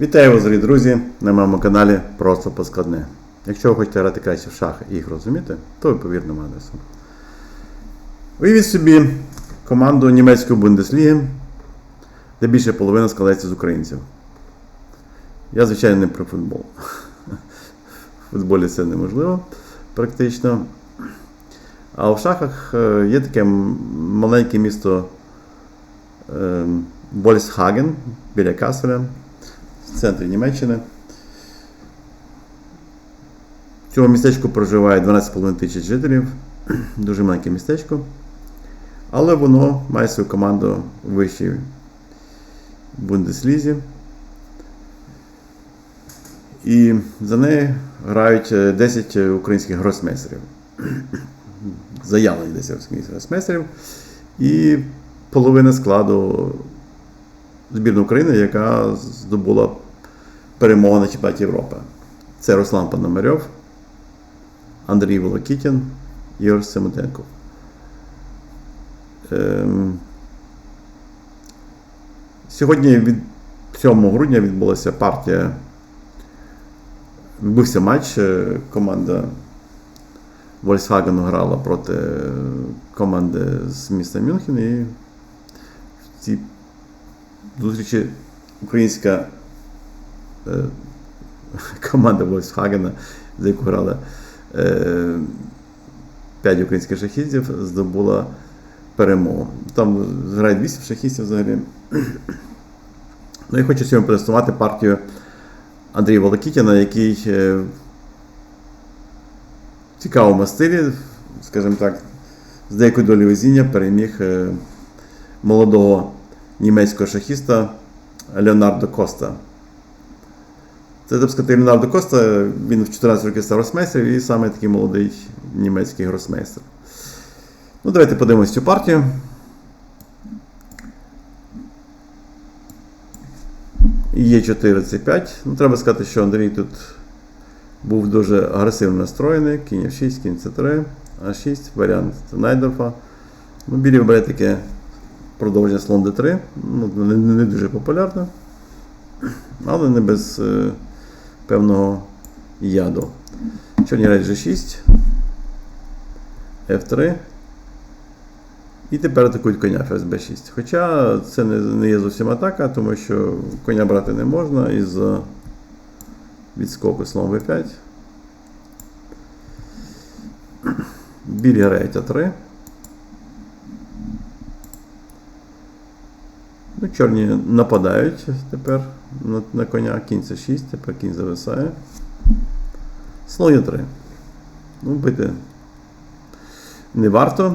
Вітаю вас, дорогі друзі, на моєму каналі Просто Поскладне. Якщо ви хочете грати краще в шахи і їх розуміти, то ви повірному адресу. Уявіть собі команду німецької Бундесліги, де більше половина складається з українців. Я, звичайно, не про футбол. В футболі це неможливо практично. А в шахах е, є таке маленьке місто е, Вольсхаген біля Каселя в центрі Німеччини. В цьому містечку проживає 12,5 тисяч жителів. Дуже маленьке містечко. Але воно має свою команду у вищій Бундеслізі. І за нею грають е, 10 українських гросмейстерів. Заявлені 10 українських гросмейстерів. І половина складу збірної України, яка здобула перемогу на чемпіонаті Європи. Це Руслан Пономарьов, Андрій Волокітін, Ігор Семененко. Ем... Сьогодні від 7 грудня відбулася партія. Відбувся матч. е, Команда Вольсхагену грала проти е, команди з міста Мюнхен. І в цій зустрічі українська е, команда Вольсхагена, за яку грали е, 5 українських шахістів, здобула перемогу. Там грають 8 шахістів взагалі. Ну і хочу сьогодні презентувати партію Андрія Волокітіна, який е, в цікавому стилі, скажімо так, з деякою долею везіння переміг е, молодого німецького шахіста Леонардо Коста. Це так сказати, Леонардо Коста, він в 14 років став гросмейстером і саме такий молодий німецький гросмейстер. Ну, давайте подивимось цю партію. Є 4 c 5 Ну, треба сказати, що Андрій тут був дуже агресивно настроєний. Кінь F6, кінь C3, А6, варіант Найдорфа. Ну, білі вибирає таке продовження слон D3. Ну, не, не дуже популярно, але не без е, певного яду. Чорні грають G6, F3. І тепер атакують коня ферзь b6. Хоча це не, не є зовсім атака, тому що коня брати не можна із відскоку слон b5. Білі грають А3. Чорні нападають тепер на, на коня. Кінь це 6, тепер кінь зависає. Слон є 3. Ну, бити не варто,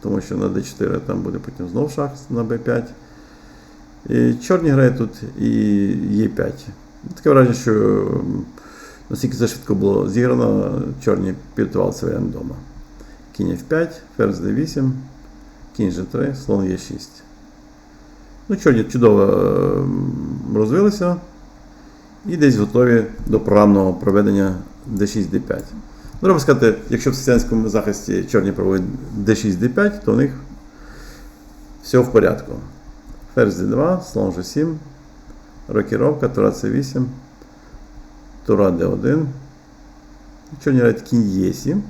тому що на d4 там буде потім знов шах на b5. І чорні грають тут і Е5. Таке враження, що наскільки це швидко було зіграно, чорні підготували свій варіант вдома. Кінь F5, ферзь d8, кінь G3, слон Е6. Ну, чорні чудово е, розвилися і десь готові до програмного проведення d6, d5. Ну, треба сказати, якщо в сесіанському захисті чорні проводять d6, d5, то у них все в порядку. Ферзь d2, слон g7, рокіровка, тура c8, тура d1. Чорні грають кінь e7,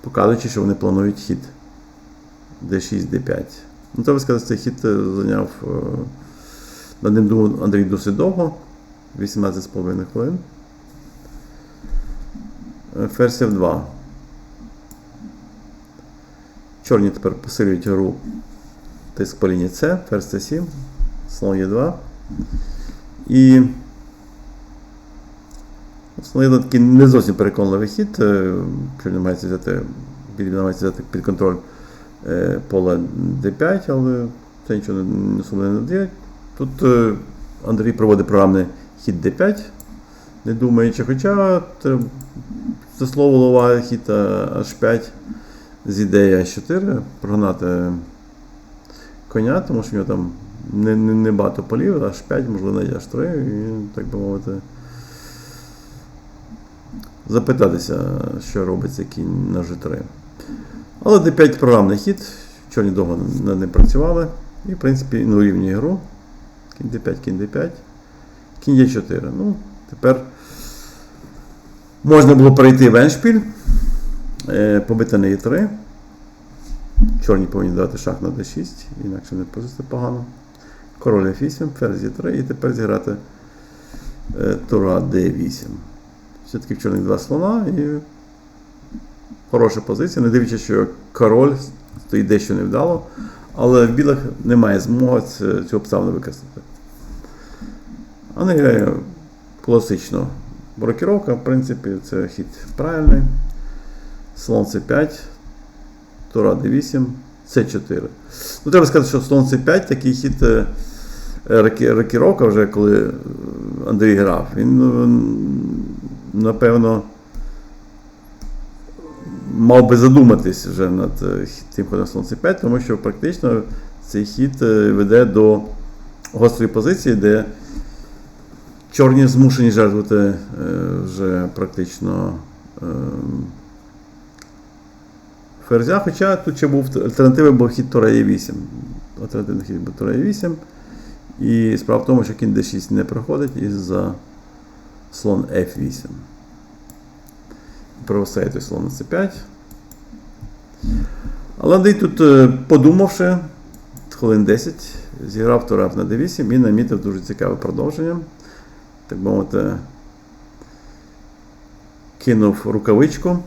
показуючи, що вони планують хід d6, d5. Ну, треба сказати, цей хід е, зайняв е, над ним Андрій досить довго, 18,5 хвилин. Ферзь F2. Чорні тепер посилюють гру тиск по лінії С, ферзь С7, слон Е2. І слон Е2 такий не зовсім переконливий хід. е, Чорні намагається взяти, намагається взяти під контроль поле D5, але це нічого не, особливо не дає. Тут е, Андрій проводить програмний хід D5, не думаючи, хоча це засловувала хід е, H5 з ідеї H4 прогнати коня, тому що в нього там не, не, не багато полів, H5, можливо, навіть H3, і, так би мовити, запитатися, що робиться кінь на G3. Але D5 програмний хід, чорні довго ним працювали. І, в принципі, ну, рівні гру. Кінь D5, кінь D5. Кінь Є4. Ну, тепер можна було перейти в еншпіль, е, побити на Е3. Чорні повинні дати шах на d6, інакше не позиція погано. Король F8, ферзь Е3 і тепер зіграти е, тура D8. Все-таки в чорних два слона і хороша позиція, не дивлячись, що король стоїть дещо невдало, але в білих немає змоги цю обставину використати. А не грає класично. Рокіровка, в принципі, це хід правильний. Слон C5, Тура D8, C4. Ну, треба сказати, що слон C5 такий хід е, е, рокіровка вже коли е, Андрій грав. Він, напевно, мав би задуматись вже над е, тим ходом слон C5, тому що практично цей хід е, веде до гострої позиції, де чорні змушені жертвувати е, вже практично е, ферзя, хоча тут ще був альтернатива, був хід Тура Е8. Альтернативний хід був Тура Е8. І справа в тому, що кінь D6 не проходить із-за слон F8. Слон на C5. Але Андрій тут, е, подумавши, хвилин 10, зіграв турав на D8 і намітив дуже цікаве продовження. Так мовити, кинув рукавичку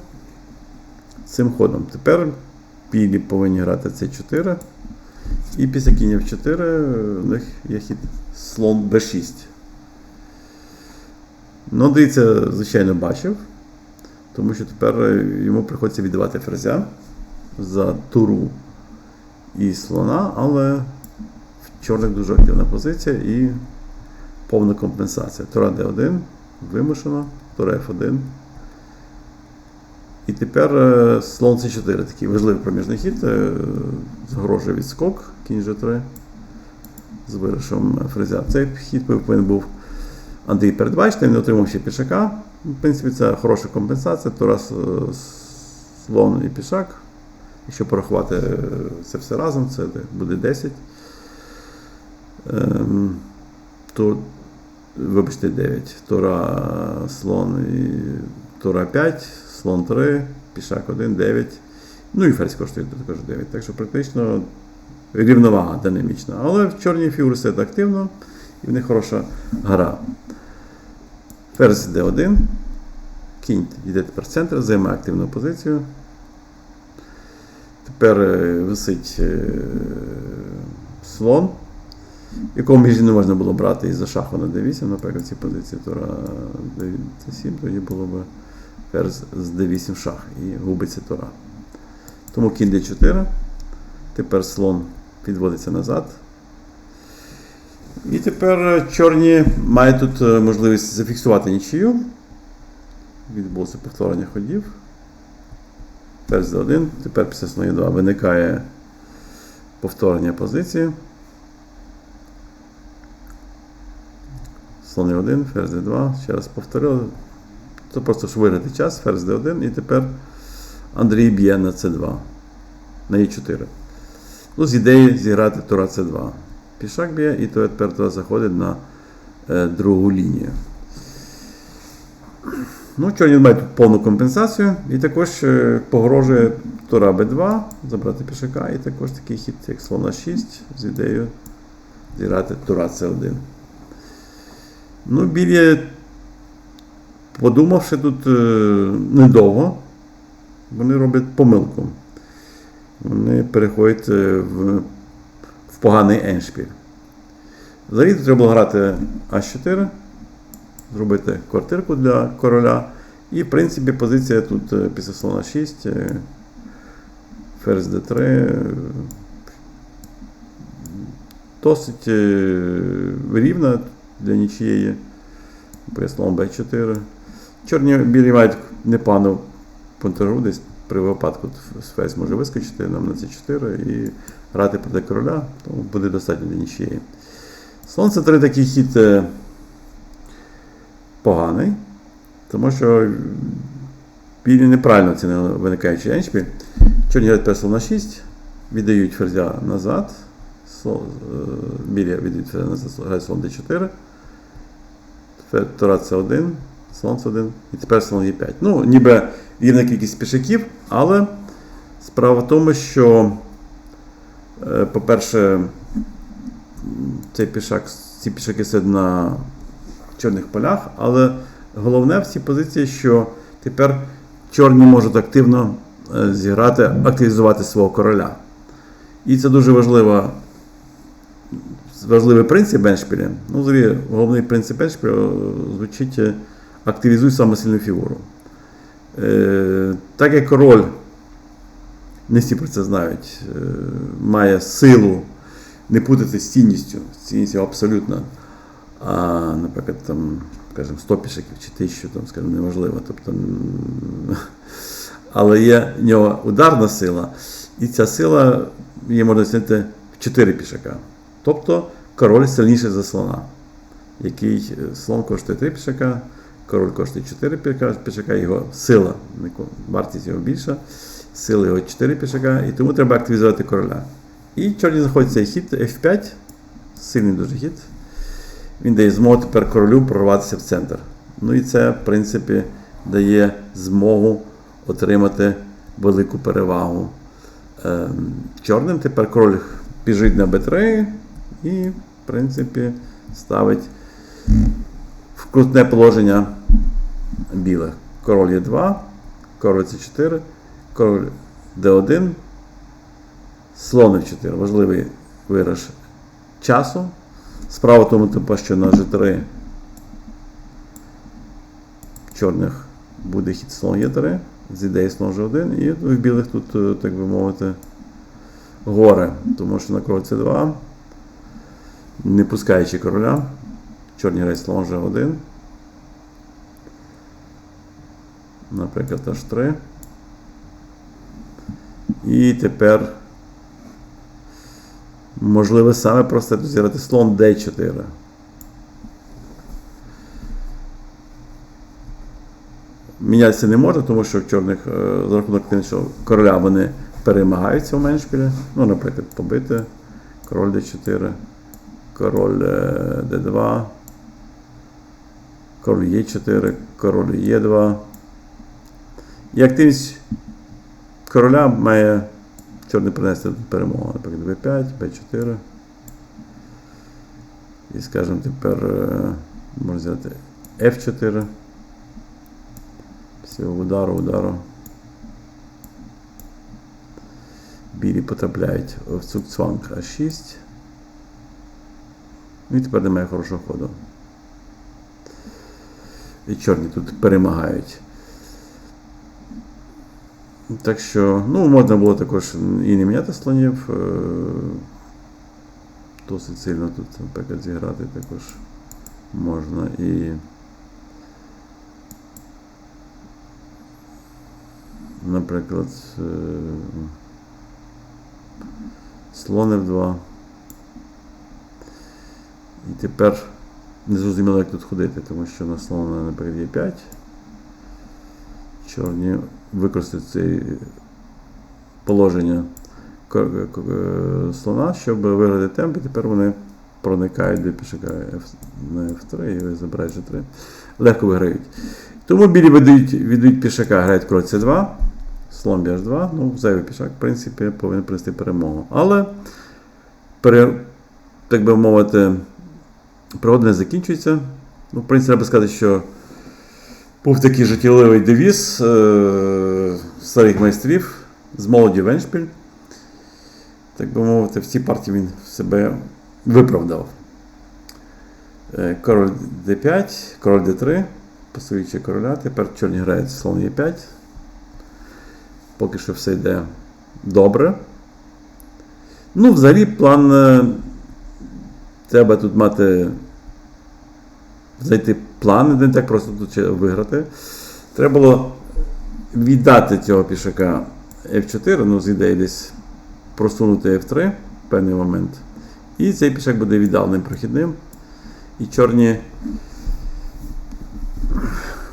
цим ходом. Тепер білі повинні грати C4. І після кінь F4 в них є хід слон B6. Ну, це, звичайно, бачив, тому що тепер е, йому приходиться віддавати ферзя за туру і слона, але в чорних дуже активна позиція і повна компенсація. Тура D1 вимушено, тура F1. І тепер е, слон C4 такий важливий проміжний хід. е, Загрожує відскок, кінь G3 з вирішом фрезя. Цей хід повинен був Андрій передбачити, він отримав ще пішака. В принципі, це хороша компенсація. Тура с- слон і пішак. Якщо порахувати е, це все разом, це буде 10. Ем, то, вибачте, 9. Тура слон і тура 5, слон 3, пішак 1, 9. Ну і ферзь коштує також 9. Так що практично рівновага динамічна. Але в чорній фігури все активно і в них хороша гра. Ферзь d1. Кінь йде тепер центр, займає активну позицію. Тепер е, висить е, слон, якого між не можна було брати із-за шаху на d8, наприклад, ці позиції тура d7, тоді було б ферзь з d8 шах і губиться тура. Тому кінь d4. Тепер слон підводиться назад. І тепер е, чорні мають тут е, можливість зафіксувати нічию. Відбулося повторення ходів. Ферзь d1. Тепер після слоні 2 виникає повторення позиції. Слони 1, ферзь d2. Ще раз повторили. Це просто ж виграти час, ферзь d1. І тепер Андрій б'є на c2. На e4. Ну, з ідеї зіграти тура c2. Пішак б'є, і то тепер тура заходить на е, другу лінію. Ну, чорні мають повну компенсацію. І також е, погрожує тура b2, забрати пішака, і також такий хід, як слона 6, з ідеєю зіграти тура c1. Ну, білі, подумавши тут е, недовго, вони роблять помилку. Вони переходять е, в поганий еншпіль. Взагалі треба було грати А4, зробити квартирку для короля. І, в принципі, позиція тут е, після слона 6, е, ферзь d3. е, Досить е, рівна для нічиєї. Бо слон b4. Чорні білі мають непогану пунктажу десь при випадку ферзь може вискочити нам на c4 і грати проти короля, тому буде достатньо для нічиєї. Слон це 3 такий хід е, поганий, тому що білі неправильно оцінили виникаючий еншпіль. Чорні грають персол на 6, віддають ферзя назад. Слон, е, білі віддають ферзя назад, грають слон d4. Т- Тура це 1, слон це 1, і тепер слон Е5. Ну, ніби рівна кількість пішаків, але справа в тому, що, по-перше, цей пішак, ці пішаки сидять на чорних полях, але головне в цій позиції, що тепер чорні можуть активно е, зіграти, активізувати свого короля. І це дуже важливо, важливий принцип Беншпіля. Ну, взагалі, головний принцип Беншпіля е, звучить е, активізуй саме сильну фігуру. Е, так як король, не всі про це знають, е, має силу не путати з цінністю, з абсолютно. А, наприклад, там, скажімо, 100 пішаків чи 1000, там, скажімо, неважливо. Тобто, але є в нього ударна сила, і ця сила її можна оцінити в 4 пішака. Тобто король сильніший за слона, який е, слон коштує 3 пішака, король коштує 4 пішака, його сила, вартість його більша, сила його 4 пішака, і тому треба активізувати короля. І чорні знаходиться цей хід F5, сильний дуже хід. Він дає змогу тепер королю прорватися в центр. Ну і це, в принципі, дає змогу отримати велику перевагу. Ем, Чорним тепер король біжить на Б3 і, в принципі, ставить в крутне положення білих. Король Е2, король С4, король Д1, слон F4. Важливий вираж часу. Справа тому, типу, що на G3 чорних буде хід слон Е3, з ідеї слон G1, і в білих тут, е, так би мовити, горе. Тому що на король С2, не пускаючи короля, чорні грають слон G1. Наприклад, H3. І тепер Можливо, саме просто зіграти слон D4. Мінятися не може, тому що в чорних е, за рахунок що короля вони перемагаються в меншпілі. Ну, наприклад, побити. Король D4, король е, D2, король Е4, король Е2. І активність короля має чорний принести перемогу. Наприклад, B5, B4. І, скажімо, тепер е, можна взяти F4. Після удару, удару. Білі потрапляють в цукцванг А6. Ну і тепер немає хорошого ходу. І чорні тут перемагають. Так що, ну, можна було також і не міняти слонів. е, Досить сильно тут, наприклад, зіграти також можна і. Наприклад, е, слон F2. І тепер не зрозуміло, як тут ходити, тому що на слона, наприклад, є 5. Чорні використають це положення ко- е, слона, щоб виграти темп, і тепер вони проникають до пішака на F3 і забирають G3. Легко виграють. Тому білі віддають, віддають пішака, грають король C2, слон BH2, ну, зайвий пішак, в принципі, повинен принести перемогу. Але, пере, так би мовити, пригода не закінчується. Ну, в принципі, треба сказати, що був такий життєвий девіз е, старих майстрів з молоді Веншпіль. Так би мовити, в цій партії він себе виправдав. Е, Король D5, король D3, пасуючи короля. Тепер чорні грають слон Е5. Поки що все йде добре. Ну, взагалі, план. е, Треба тут мати знайти план, не так просто тут виграти. Треба було віддати цього пішака F4, ну, з ідеї десь просунути F3 в певний момент. І цей пішак буде віддаленим прохідним. І чорні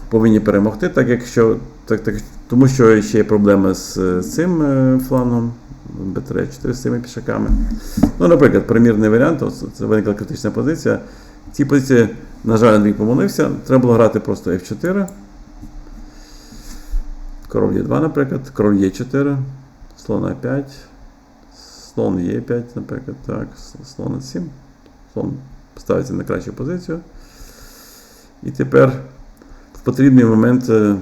повинні перемогти, так якщо, так, так, тому що ще є проблеми з, е, цим флангом. Б3, 4 з цими пішаками. Ну, наприклад, примірний варіант, це виникла критична позиція. Ці позиції, на жаль, Андрій помилився. Треба було грати просто F4. Король Е2, наприклад, король Е4, слон А5, слон Е5, наприклад, так, слон С7. Слон ставиться на кращу позицію. І тепер в потрібний момент е,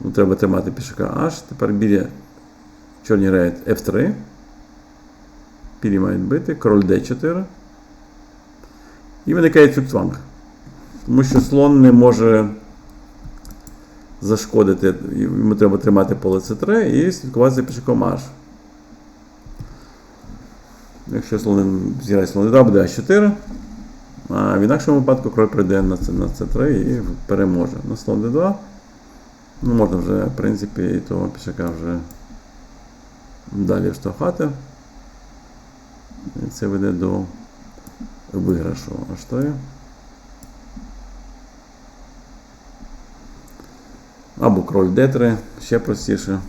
ну, треба тримати пішака H. Тепер біля чорні грають F3. Білі мають бити, король D4. І виникає фюксванг. Тому що слон не може зашкодити, йому треба тримати поле С3 і слідкувати за пішаком H. Якщо слон зіграє слон 2, буде А4. А в інакшому випадку король прийде на С3 і переможе. На слон d2. Ну, можна вже, в принципі, і того пішака вже далі вштовхати. Це веде до виграшу H3. Або король d3, ще простіше.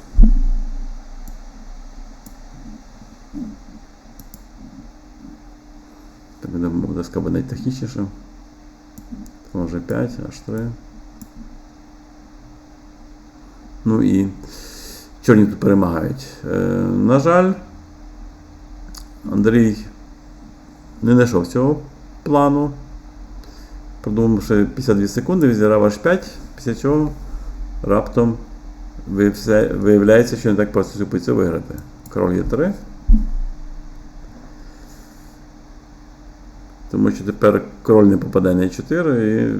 Так буде найтехнічніше. Слон G5, H3. Ну і чорні тут перемагають. Е, на жаль, Андрій не знайшов цього плану. Продумав, що 52 секунди, він зіграв аж 5, після чого раптом виявляється, що не так просто цю позицію виграти. Король є 3. Тому що тепер король не попаде на 4 і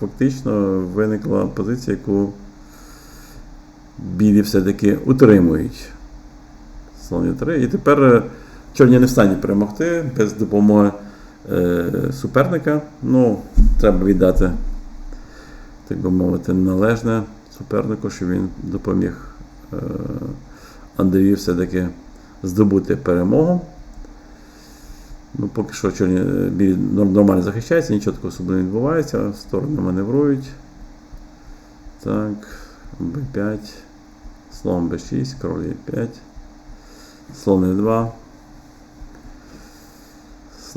фактично виникла позиція, яку білі все-таки утримують. Слон 3. І тепер чорні не в стані перемогти без допомоги е, суперника. Ну, треба віддати, так би мовити, належне супернику, що він допоміг е, Андрію все-таки здобути перемогу. Ну, Поки що чорні білі нормально захищаються, нічого такого особливо не відбувається, сторони маневрують. Так, Б5, слон Б6, король Е5, слон Е2,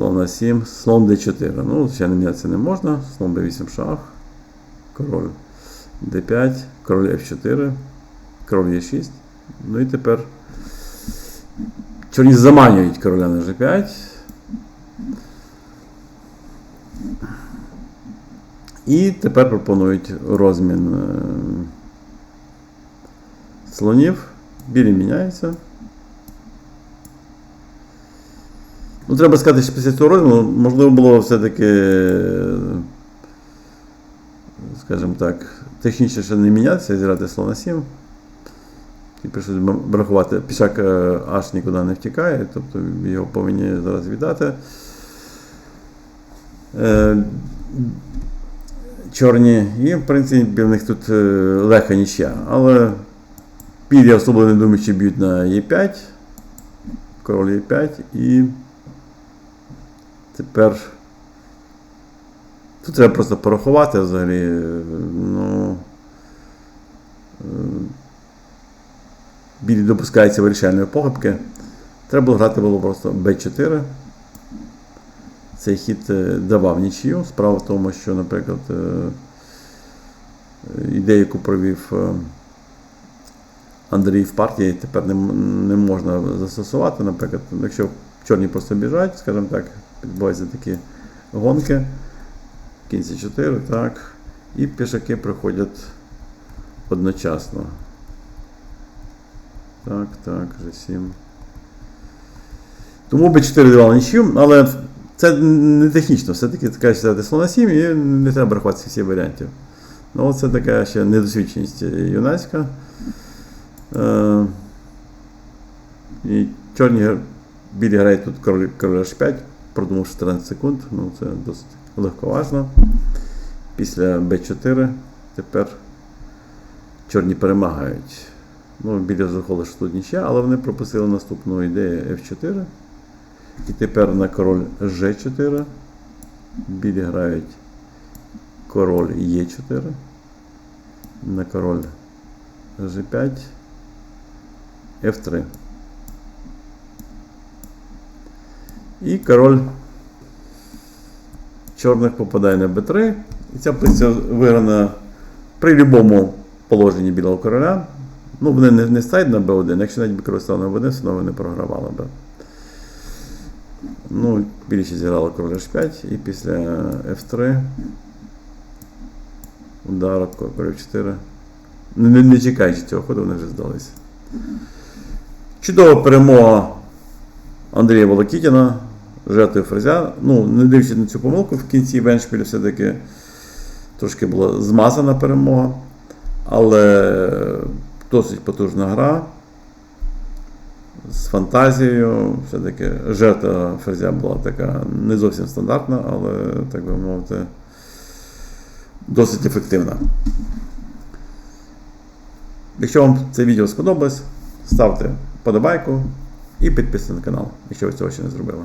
слон А7, слон Д4. Ну, ще не мінятися не можна. Слон Б8 шах, король Д5, король F4, король Е6. Ну і тепер чорні заманюють короля на G5. І тепер пропонують розмін е, слонів. Білі міняються. Ну, Треба сказати, що після цього розміну можливо було все-таки, скажімо так, технічніше не мінятися зіграти слона 7. І прийшлося врахувати, пішак е, аж нікуди не втікає, тобто його повинні зараз віддати. Е, чорні, і, в принципі, в них тут е, легка нічя. Але пілі особливо не думаю, що б'ють на Е5, король Е5 і тепер тут треба просто порахувати взагалі. ну, Білі допускаються вирішальної похибки. Треба було грати було просто Б4. Цей хід е, давав нічию. Справа в тому, що, наприклад, е, ідею, яку провів е, Андрій в партії, тепер не можна застосувати. Наприклад, якщо чорні просто біжать, скажімо так, відбуваються такі гонки. Кінці 4, так. І пішаки приходять одночасно. Так, так, G7. Тому Б4 давали нічию, але це не технічно, все-таки така сідати слона 7 і не треба рахувати всі варіантів. Ну, Це така ще недосвідченість юнацька. Е, І чорні білі грають тут король H5, продумавши 14 секунд, ну це досить легковажно. Після Б4 тепер чорні перемагають. Ну, Біля заходили, що тут нічия, але вони пропустили наступну ідею F4. І тепер на король G4. Білі грають король Е4. На король G5. F3. І король чорних попадає на b3. І ця позиція виграна при будь-якому положенні білого короля. Ну, вони не, не стають на b1, якщо навіть король став на b1, все одно вони програвали би. Ну, більше зіграла король h5 і після f3. Удар король 4. Не, не, не чекаючи цього ходу, вони вже здалися. Чудова перемога Андрія Волокітіна, жертви Фрезя. Ну, не дивлячись на цю помилку, в кінці Веншпілі все-таки трошки була змазана перемога. Але досить потужна гра. З фантазією. Все-таки жертва Фрезя була така не зовсім стандартна, але, так би мовити, досить ефективна. Якщо вам це відео сподобалось, ставте подобайку і підписуйтесь на канал, якщо ви цього ще не зробили.